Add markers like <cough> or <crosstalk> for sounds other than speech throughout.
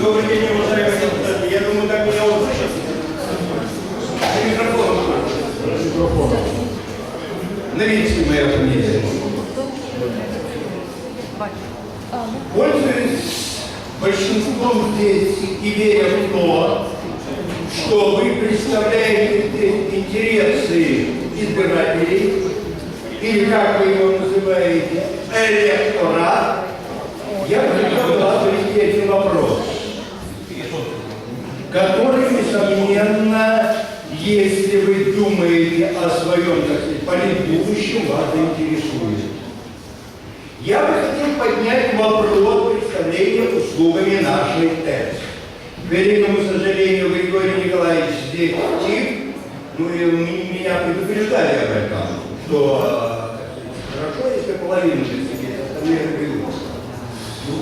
Добрый день, уважаемые депутаты. Я думаю, так меня услышат. Микрофон. Микрофон. Новинский моя фамилия. Пользуясь большинством здесь и веря в то, что вы представляете интересы избирателей, или как вы его называете, электорат, я привести один вопрос, который, несомненно, если вы думаете о своем, так сказать, политбудущем, вас заинтересует. Я бы хотел поднять вопрос представления услугами нашей ТЭС. К великому сожалению, Григорий Николаевич здесь тип, ну и меня предупреждали об этом, что э, хорошо, если половину здесь сидит, остальные разбегутся.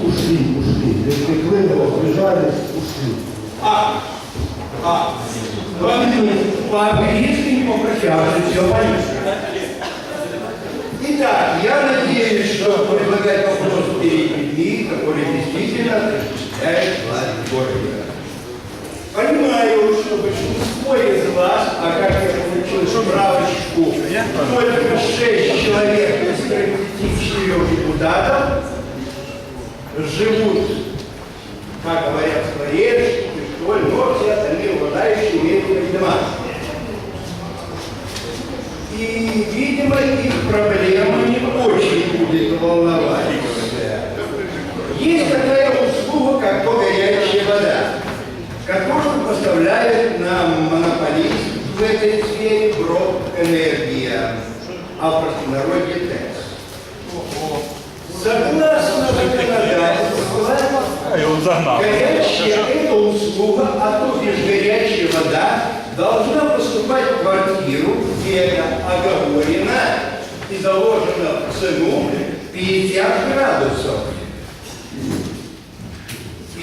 Ушли, ушли. Если Клымова сбежали, ушли. А, а, по-английски не попрощавшись, все понятно. Итак, я надеюсь, что предлагать вопрос перед людьми, которые действительно осуществляют власть в городе. Понимаю, что большинство из вас, а как я получил справочку, только 6 человек из 34 депутатов живут как говорят, скворечники, что ли, но все остальные уважающие имеют свои дома. И, видимо, их проблема не очень будет волновать. Есть такая услуга, как то горячая вода, которую поставляет нам монополист в этой сфере Брок Энергия, а в простонародье ТЭС. Согласно законодательству. Горячая – это услуга, а то бишь горячая вода должна поступать в квартиру, где это оговорено и заложено в цену 50 градусов.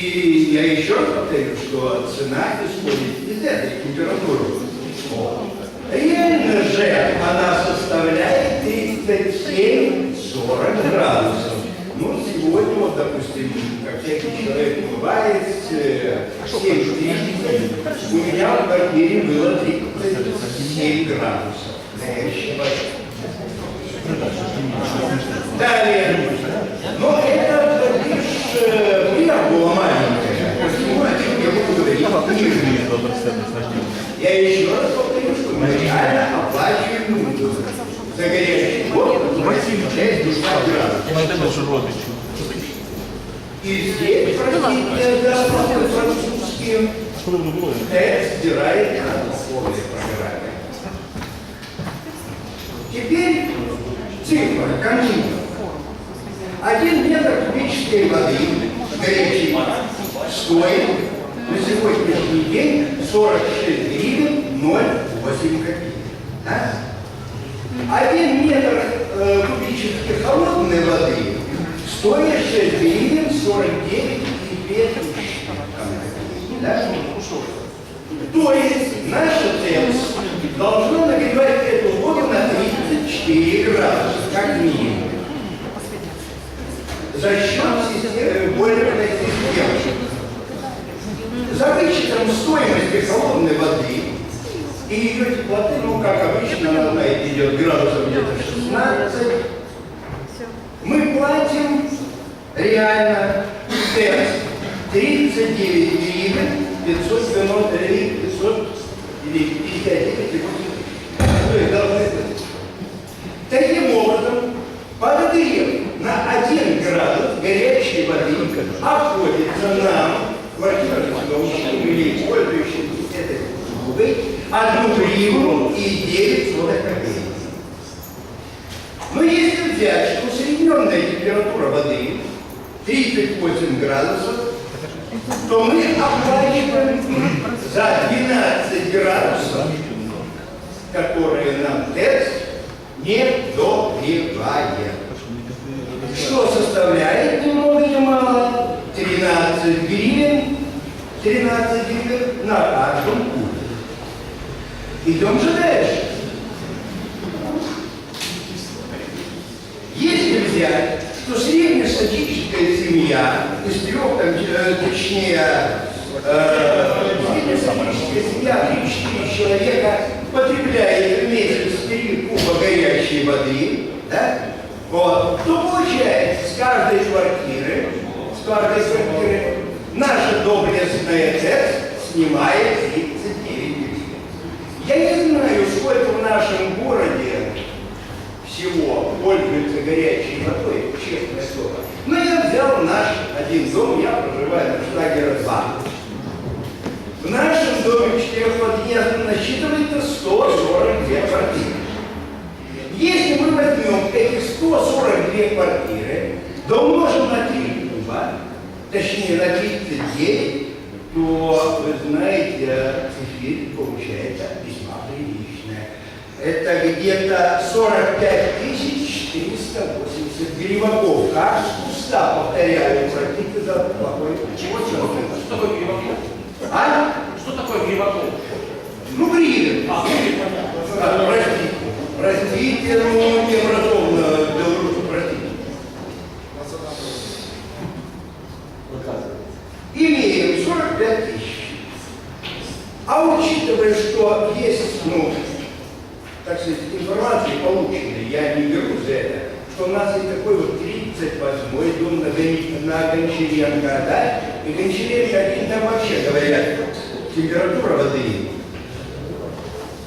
И я еще раз повторю, что цена исходит из этой температуры. Реально же она составляет 37-40 градусов. Ну, сегодня, вот, допустим, как всякий человек бывает, э, 7.30, у меня в квартире было 37 градусов. Далее. Но это лишь э, пример была маленькая. Почему о чем я буду говорить ниже? Я еще раз повторю, что мы реально оплачиваем за горячий воду, часть душа. И здесь, простите, за французским текст стирает на. Теперь цифра, кончина. Один метр кубической воды горячей стоит на сегодняшний день 46 гривен 0,8 копеек. Да? Один метр э, кубической холодной воды стоит 6 гривен 49 и 5 копеек. Да? То есть наша ТЭС должна нагревать эту воду на 34 градуса, как минимум. За счет системы, системы. За вычетом стоимости холодной воды. И ее теплоты, ну, как обычно, она знаете, идет градусов где-то 16, мы платим реально ТЭС 39 гривен 590 или 500 или 59 То есть должны. Таким образом, подогрев на 1 градус горячей воды обходится нам, квартирным или пользующимся этой услугой, одну гривну и 9 сотых копеек. Но если взять, что усредненная температура воды 38 градусов, то мы оплачиваем за 12 градусов, которые нам тест не догревает. Что составляет ни много ни мало 13 гривен, 13 гривен на каждом кубе. Идем же дальше. Если взять что среднестатистическая семья из трех, там, э, точнее, э, среднестатистическая семья 3-4 человека потребляет в месяц 3 куба горячей воды, да? Вот, то получается с каждой квартиры, с каждой квартиры наша доблестная ТЭС снимает 39 гривен. Я не знаю, сколько в нашем городе всего пользуются горячей водой, честное слово. Но я взял наш один дом, я проживаю на Штагера 2. В нашем доме четырехподъездном насчитывается 142 квартиры. Если мы возьмем эти 142 квартиры, да умножим на 3 куба, точнее на 39, то, вы знаете, цифра получается весьма. Это где-то 45 480 гриваков. Как с куста, повторяю, простите за плохой. Чего, чего? Что такое гриваков? А? Что такое гриваков? Ну, гривен. А. А, Простите, простите, ну, необразованно белорусу, простите. Имеем 45 тысяч. А учитывая, что есть, ну, так сказать, информация полученная, я не беру за это, что у нас есть такой вот 38-й дом на, Гон- на Гончаренко, да? И Гончаренко один там вообще, говорят, температура воды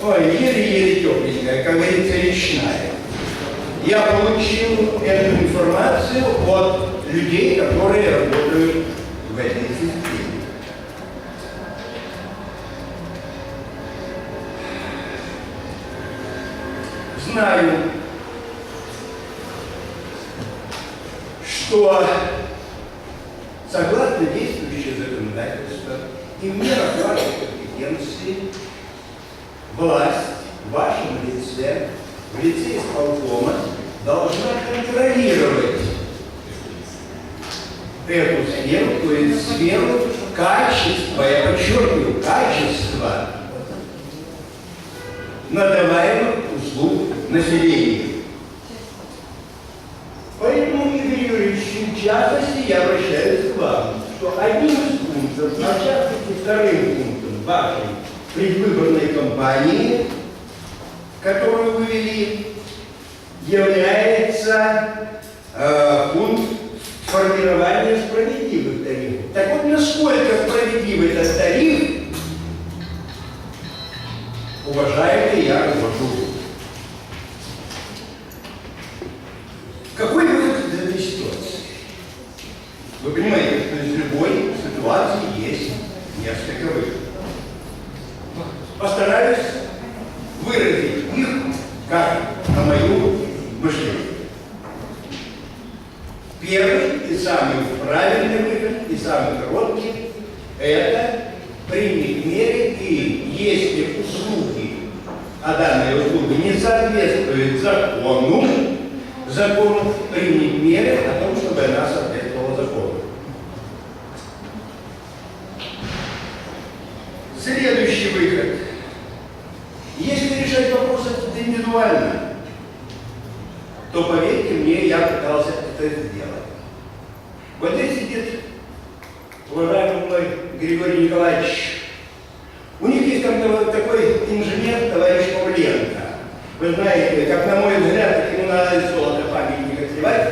Ой, еле-еле тепленькая, как говорится, речная. Я получил эту информацию от людей, которые работают в этой системе. Знаю, что согласно действующему законодательству и в мерах вашей компетенции власть в вашем лице, в лице исполкома, должна контролировать эту сферу, то есть сферу качества, я подчеркиваю, качества надаваемых услуг населению. Поэтому, Игорь Юрьевич, в частности, я обращаюсь к вам, что одним из пунктов, а в частности вторым пунктом вашей предвыборной кампании, которую вы вели, является э, пункт формирования справедливых тарифов. Так вот, насколько справедливый этот тариф, уважаемый, я развожу. Какой выход из этой ситуации? Вы понимаете, что из любой ситуации есть несколько выходов. Постараюсь выразить их как на мою мышление. Первый и самый правильный выход, и самый короткий – это принять меры, и если услуги, а данные услуги не соответствуют закону, закону принять меры о том, чтобы она соответствовала закону. Следующий выход. Если решать вопрос индивидуально, то поверьте мне, я пытался это сделать. Вот здесь сидит уважаемый мой Григорий Николаевич. У них есть там такой- инженер, товарищ Павленко. Вы знаете, как на мой взгляд, ему надо золото памятника сливать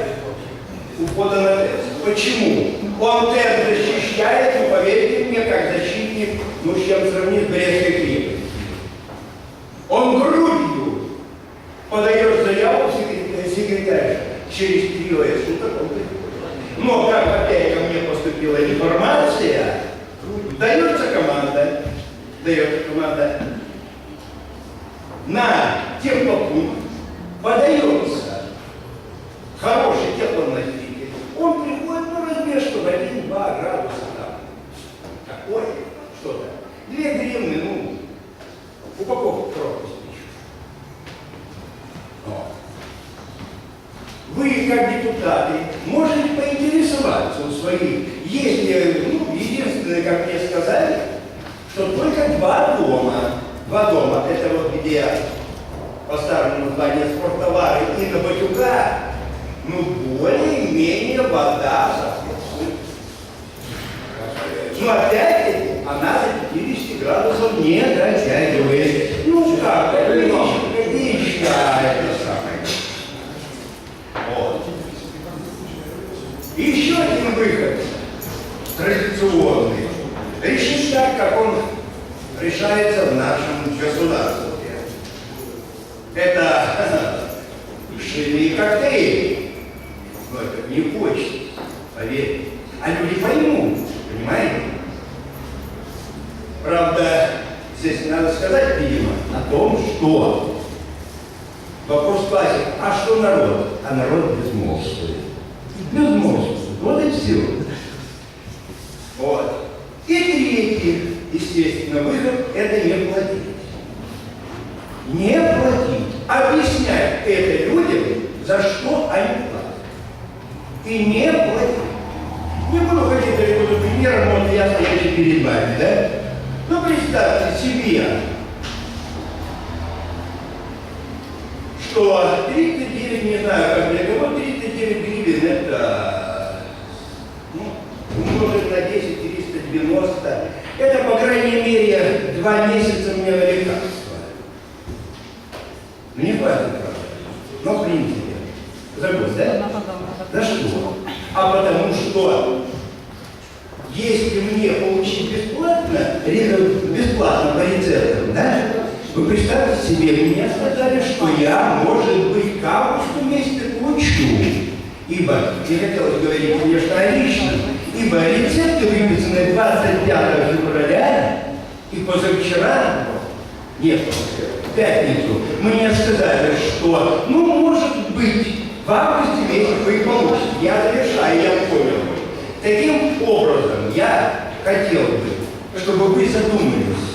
у входа на тест. Почему? Он тест защищает, и поверьте мне, как защитник, ну с чем сравнить с Брестской крепостью. Он грудью подает заявку секре- секретарь. Через трое суток он. Но как опять ко мне поступила информация, дается команда, дается команда на теплопункт, подается хороший теплоноситель. Он приходит, ну, размер, чтобы 1-2 градуса там. Такое что-то. Две гривны, ну, упаковка пропуск Вы, как депутаты, можете поинтересоваться у своих, если, ну, единственное, как мне сказали, что только два дома, дома, это вот где по старому названию спорттовары и на Батюка, ну, менее вода соответствует. Но опять-таки она до 50 градусов не дотягивает. Ну как, какие, какие ща это самое. Вот. Еще один выход традиционный. Решить так, как он решается в нашем государстве. Это <laughs> шильные коктейли. Но это не почта, поверьте. А люди поймут, понимаете? Правда, здесь надо сказать, видимо, о том, что вопрос классик, а что народ? А народ безмолвствует. Безмолвствует. Вот и все. Вот. И третий, естественно, выход – это не платить. Не платить. Объяснять это людям, за что они платят. И не платить. Не буду ходить далеко за примером, вот я стоящий перед вами, да? Ну, представьте себе, что 39, не знаю, как для кого, 39 гривен это, ну, умножить на 10, 390, это, по крайней мере, два месяца мне на лекарства. Ну, не хватит, правда. Но, в принципе, за год, да? За что? А потому что если мне получить бесплатно, бесплатно по рецептам, да, вы представьте себе, мне сказали, что я, может быть, к августу месяце получу. Ибо, не хотелось говорить, конечно, о личном, ибо рецепты выписаны 25 февраля, и позавчера, нет, в пятницу, мне сказали, что, ну, может быть, в августе месяце вы получите. Я завершаю, я понял. Таким образом, я хотел бы, чтобы вы задумались.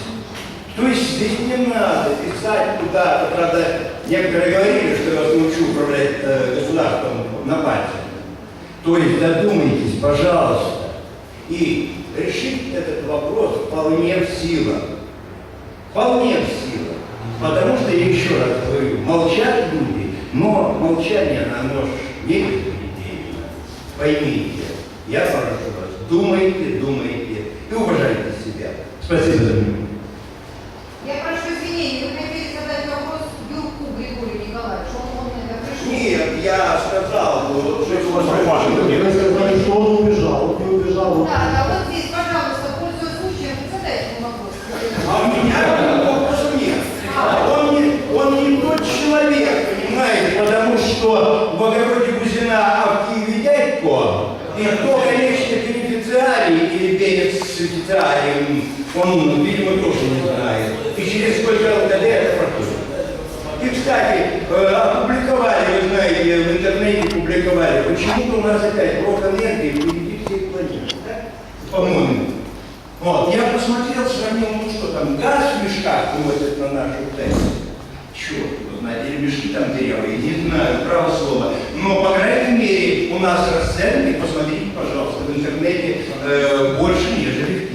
То есть здесь не надо писать куда-то, правда, некоторые говорили, что я вас научу управлять э, государством на пальце. То есть задумайтесь, пожалуйста, и решить этот вопрос вполне в силах. Вполне в силах. Потому что, я еще раз говорю, молчат люди, но молчание, оно ж не безвредительно. Поймите, я прошу вас, думайте, думайте и уважайте себя. Спасибо за внимание. Я прошу извинения, вы хотели задать вопрос Юрку Григорию Николаевичу, он, он это пришел. Нет, я сказал, что Вы сказали, что он убежал. Вот не убежал. Да, да, вот здесь, пожалуйста, пользуясь случаем, задайте ему вопрос. А у меня вопросов нет. Он не, он не тот человек, понимаете, потому что в огороде Бузина, а в Киеве дядько, и кто, конечно, бенефициарий или бенефициарий, он, видимо, тоже не знает. И через сколько ЛКД это проходит. И, кстати, опубликовали, вы знаете, в интернете публиковали, почему-то у нас опять брок энергии впереди всех планет, да? По-моему. Вот, я посмотрел, сравнил, ну что там, газ в мешках увозят на нашу ТЭС. Черт или мешки там дырявые, не знаю, право слово. Но, по крайней мере, у нас расценки, посмотрите, пожалуйста, в интернете э, больше, нежели в